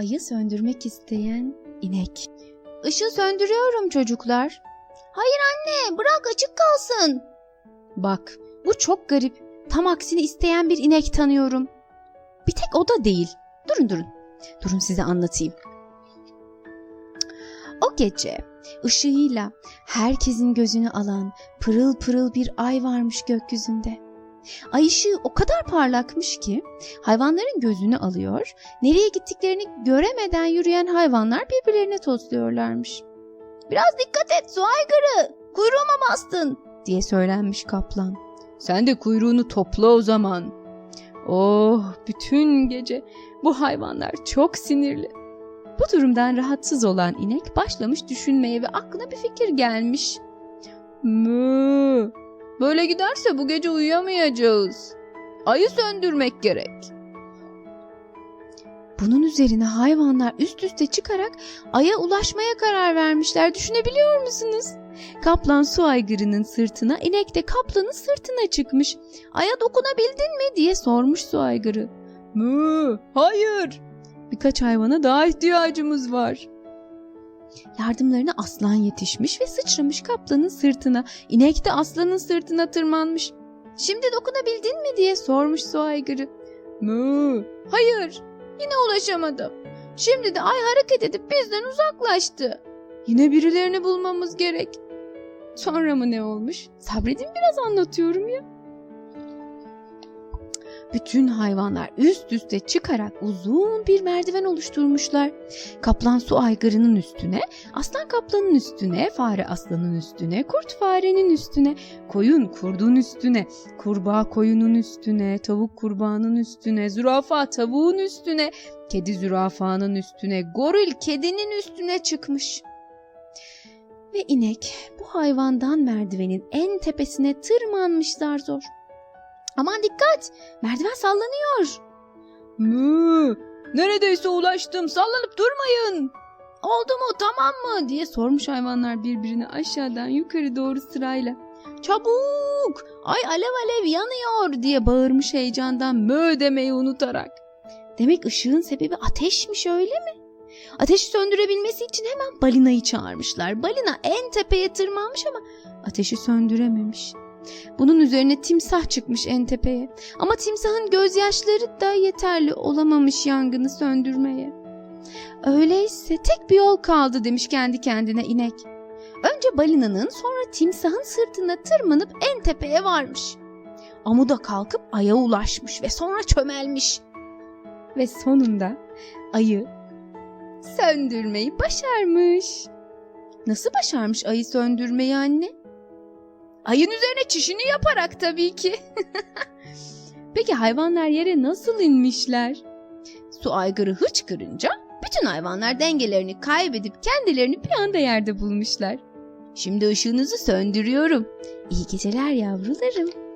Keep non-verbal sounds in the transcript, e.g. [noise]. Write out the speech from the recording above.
Ayı söndürmek isteyen inek. Işığı söndürüyorum çocuklar. Hayır anne bırak açık kalsın. Bak bu çok garip. Tam aksini isteyen bir inek tanıyorum. Bir tek o da değil. Durun durun. Durun size anlatayım. O gece ışığıyla herkesin gözünü alan pırıl pırıl bir ay varmış gökyüzünde. Ay ışığı o kadar parlakmış ki hayvanların gözünü alıyor, nereye gittiklerini göremeden yürüyen hayvanlar birbirlerine tosluyorlarmış. Biraz dikkat et su aygırı, kuyruğuma bastın diye söylenmiş kaplan. Sen de kuyruğunu topla o zaman. Oh bütün gece bu hayvanlar çok sinirli. Bu durumdan rahatsız olan inek başlamış düşünmeye ve aklına bir fikir gelmiş. Mı, böyle giderse bu gece uyuyamayacağız. Ayı söndürmek gerek. Bunun üzerine hayvanlar üst üste çıkarak aya ulaşmaya karar vermişler. Düşünebiliyor musunuz? Kaplan su aygırının sırtına, inek de kaplanın sırtına çıkmış. Aya dokunabildin mi diye sormuş su aygırı. Mı, hayır. Birkaç hayvana daha ihtiyacımız var. Yardımlarına aslan yetişmiş ve sıçramış kaplanın sırtına. İnek de aslanın sırtına tırmanmış. Şimdi dokunabildin mi diye sormuş su aygırı. Mı, hayır. Yine ulaşamadım. Şimdi de ay hareket edip bizden uzaklaştı. Yine birilerini bulmamız gerek. Sonra mı ne olmuş? Sabredin biraz anlatıyorum ya. Bütün hayvanlar üst üste çıkarak uzun bir merdiven oluşturmuşlar. Kaplan su aygırının üstüne, aslan kaplanın üstüne, fare aslanın üstüne, kurt farenin üstüne, koyun kurdun üstüne, kurbağa koyunun üstüne, tavuk kurbağanın üstüne, zürafa tavuğun üstüne, kedi zürafanın üstüne, goril kedinin üstüne çıkmış. Ve inek bu hayvandan merdivenin en tepesine tırmanmışlar zor. Aman dikkat! Merdiven sallanıyor. Mü, neredeyse ulaştım. Sallanıp durmayın. Oldu mu tamam mı diye sormuş hayvanlar birbirine aşağıdan yukarı doğru sırayla. Çabuk! Ay alev alev yanıyor diye bağırmış heyecandan mö demeyi unutarak. Demek ışığın sebebi ateşmiş öyle mi? Ateşi söndürebilmesi için hemen balinayı çağırmışlar. Balina en tepeye tırmanmış ama ateşi söndürememiş. Bunun üzerine timsah çıkmış en tepeye. Ama timsahın gözyaşları da yeterli olamamış yangını söndürmeye. Öyleyse tek bir yol kaldı demiş kendi kendine inek. Önce balinanın sonra timsahın sırtına tırmanıp en tepeye varmış. Amuda kalkıp aya ulaşmış ve sonra çömelmiş. Ve sonunda ayı söndürmeyi başarmış. Nasıl başarmış ayı söndürmeyi anne? Ayın üzerine çişini yaparak tabii ki. [laughs] Peki hayvanlar yere nasıl inmişler? Su aygırı hıçkırınca bütün hayvanlar dengelerini kaybedip kendilerini bir anda yerde bulmuşlar. Şimdi ışığınızı söndürüyorum. İyi geceler yavrularım.